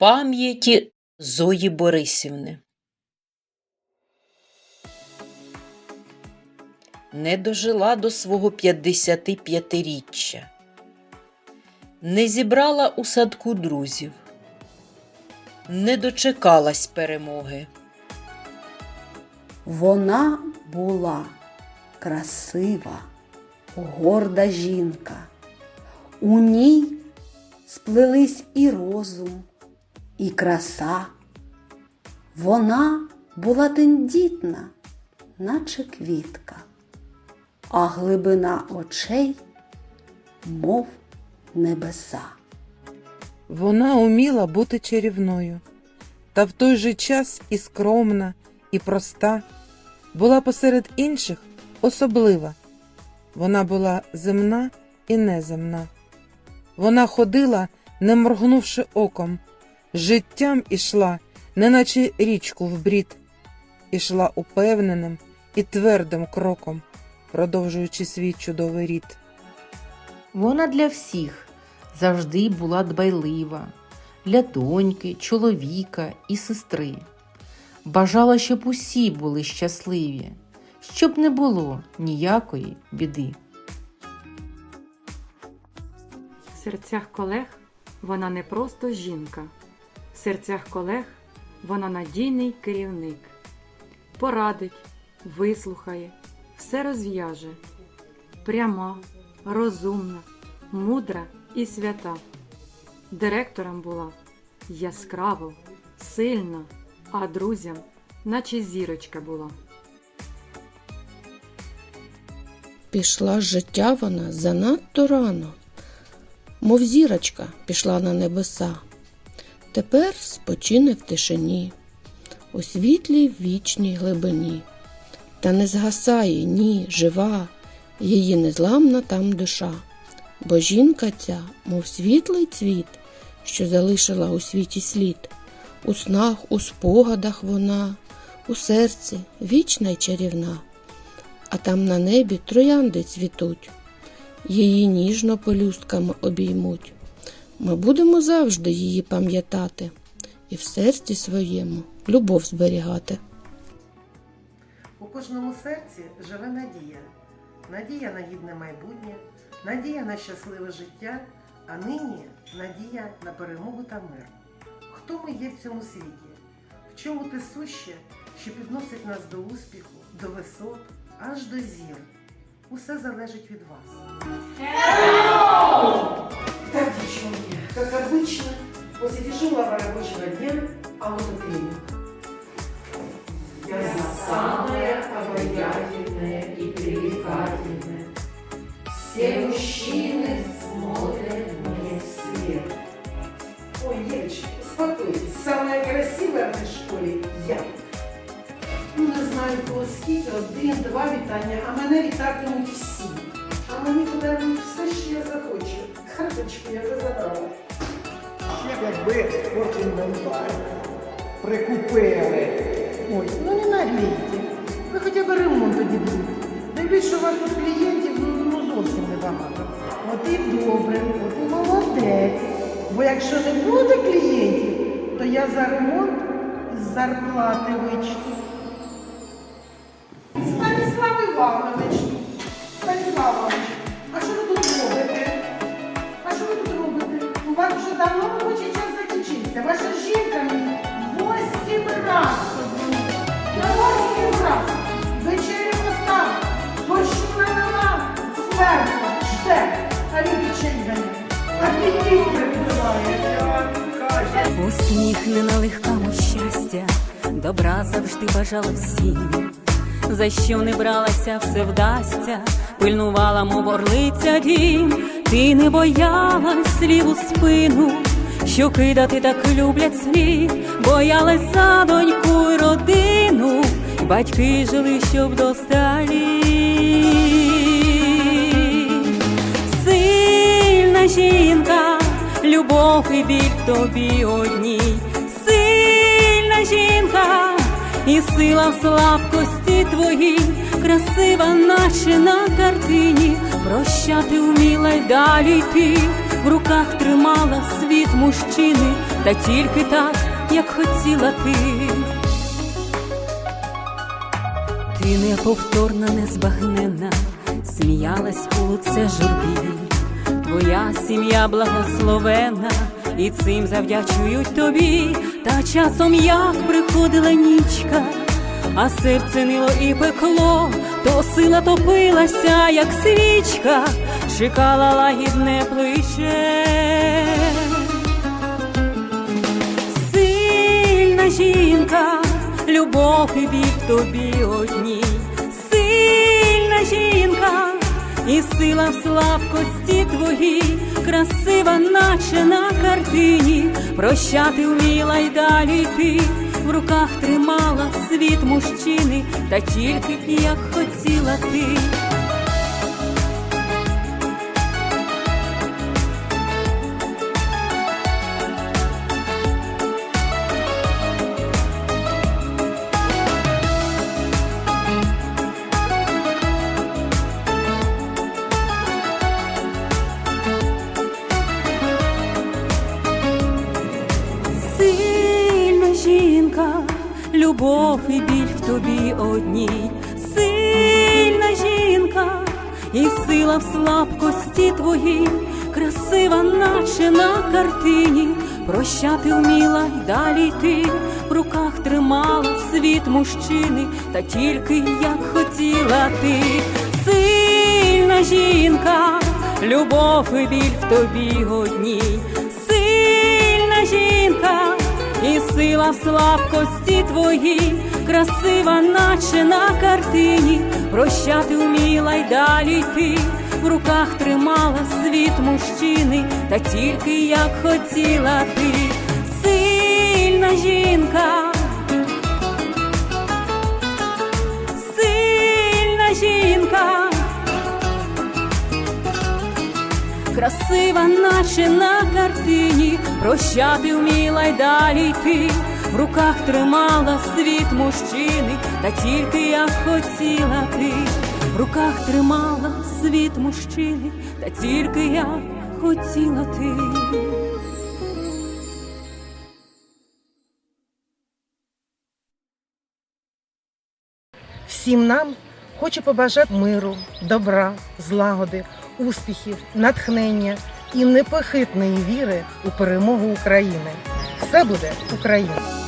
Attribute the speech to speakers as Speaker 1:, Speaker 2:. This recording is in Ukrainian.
Speaker 1: Пам'яті Зої Борисівни Не дожила до свого 55-річчя, не зібрала у садку друзів, не дочекалась перемоги.
Speaker 2: Вона була красива, горда жінка. У ній сплелись і розум, і краса. Вона була тендітна, наче квітка, а глибина очей, мов небеса.
Speaker 3: Вона уміла бути чарівною, та в той же час і скромна, і проста, була посеред інших особлива. Вона була земна і неземна. Вона ходила, не моргнувши оком, життям ішла, неначе річку в брід, ішла упевненим і твердим кроком, продовжуючи свій чудовий рід.
Speaker 4: Вона для всіх завжди була дбайлива, для доньки, чоловіка і сестри. Бажала, щоб усі були щасливі, щоб не було ніякої біди.
Speaker 5: В серцях колег вона не просто жінка. В серцях колег вона надійний керівник. Порадить, вислухає, все розв'яже. Пряма, розумна, мудра і свята. Директором була яскраво, сильна, а друзям, наче зірочка була.
Speaker 6: Пішла з життя вона занадто рано, мов зірочка пішла на небеса. Тепер спочине в тишині, у світлій вічній глибині. Та не згасає, ні, жива, її незламна там душа. Бо жінка ця, мов світлий цвіт, що залишила у світі слід. У снах, у спогадах вона, у серці вічна й чарівна а там на небі троянди цвітуть, її ніжно пелюстками обіймуть. Ми будемо завжди її пам'ятати і в серці своєму любов зберігати.
Speaker 7: У кожному серці живе надія. Надія на гідне майбутнє, надія на щасливе життя, а нині надія на перемогу та мир. Хто ми є в цьому світі? В чому те суще, що підносить нас до успіху, до висот, аж до зір? Усе залежить від вас. Так, в этой я. Ну, не знаю, кого скільки, один, два вітання, а мене вітатимуть всі. А мені подарують все, що я захочу. Карточку я вже забрала.
Speaker 8: Ще б якби спортінвентар прикупили.
Speaker 7: Ой, ну не наглійте. Ви хоча б ремонт тоді будете. Дивлюсь, що у вас тут клієнтів ну, ну, зовсім небагато. От і добре, от і молодець. Бо якщо не буде клієнтів, то я за ремонт зарплати вичту. Станіслав Іванович, Станіслав Іванович, а що ви тут робите? А що ви тут робите? У вас вже давно робочий час закінчився. Ваша жінка мені восім раз подзвонила. Я восім раз. Вечерю поставила. Борщу налила. Сверху. Жде. А він ганяє. Апетит прибиває.
Speaker 9: Усміхнена легка мов щастя, добра завжди бажала всім. За що не бралася, все вдасться, пильнувала, мов орлиця дім, ти не боялась слів у спину, що кидати так люблять слід, боялась за доньку й родину, батьки жили, щоб досталі. Любов і біль тобі одній, сильна жінка, і сила в слабкості твоїй, красива, наче на картині, прощати вміла й далі йти, в руках тримала світ мужчини, та тільки так, як хотіла ти. Ти неповторна, незбагненна, сміялась у лице журбі. Твоя сім'я благословена, і цим завдячують тобі. Та часом як приходила нічка, а серце нило і пекло, то сила топилася, як свічка, чекала лагідне плече. Сильна жінка, любов і біль в тобі одній, сильна жінка, і сила в слабкості твоїй, красива, наче на картині, прощати вміла й далі йти, в руках тримала світ мужчини, та тільки як хотіла ти. Любов і біль в тобі одній, сильна жінка, і сила в слабкості твоїй, красива, наче на картині, прощати вміла й далі йти, в руках тримала світ мужчини, та тільки як хотіла ти, сильна жінка, любов і біль в тобі одній, сильна жінка, і сила в слабкості твоїй, красива, наче на картині, прощати вміла й далі йти, в руках тримала світ мужчини, та тільки як хотіла ти, сильна жінка. Красива, наче на картині, прощати вміла й далі йти, в руках тримала світ мужчини, та тільки як хотіла ти, в руках тримала світ мужчини, та тільки як хотіла ти.
Speaker 10: Всім нам хочу побажати миру, добра, злагоди, успіхів, натхнення і непохитної віри у перемогу України. Все буде Україна!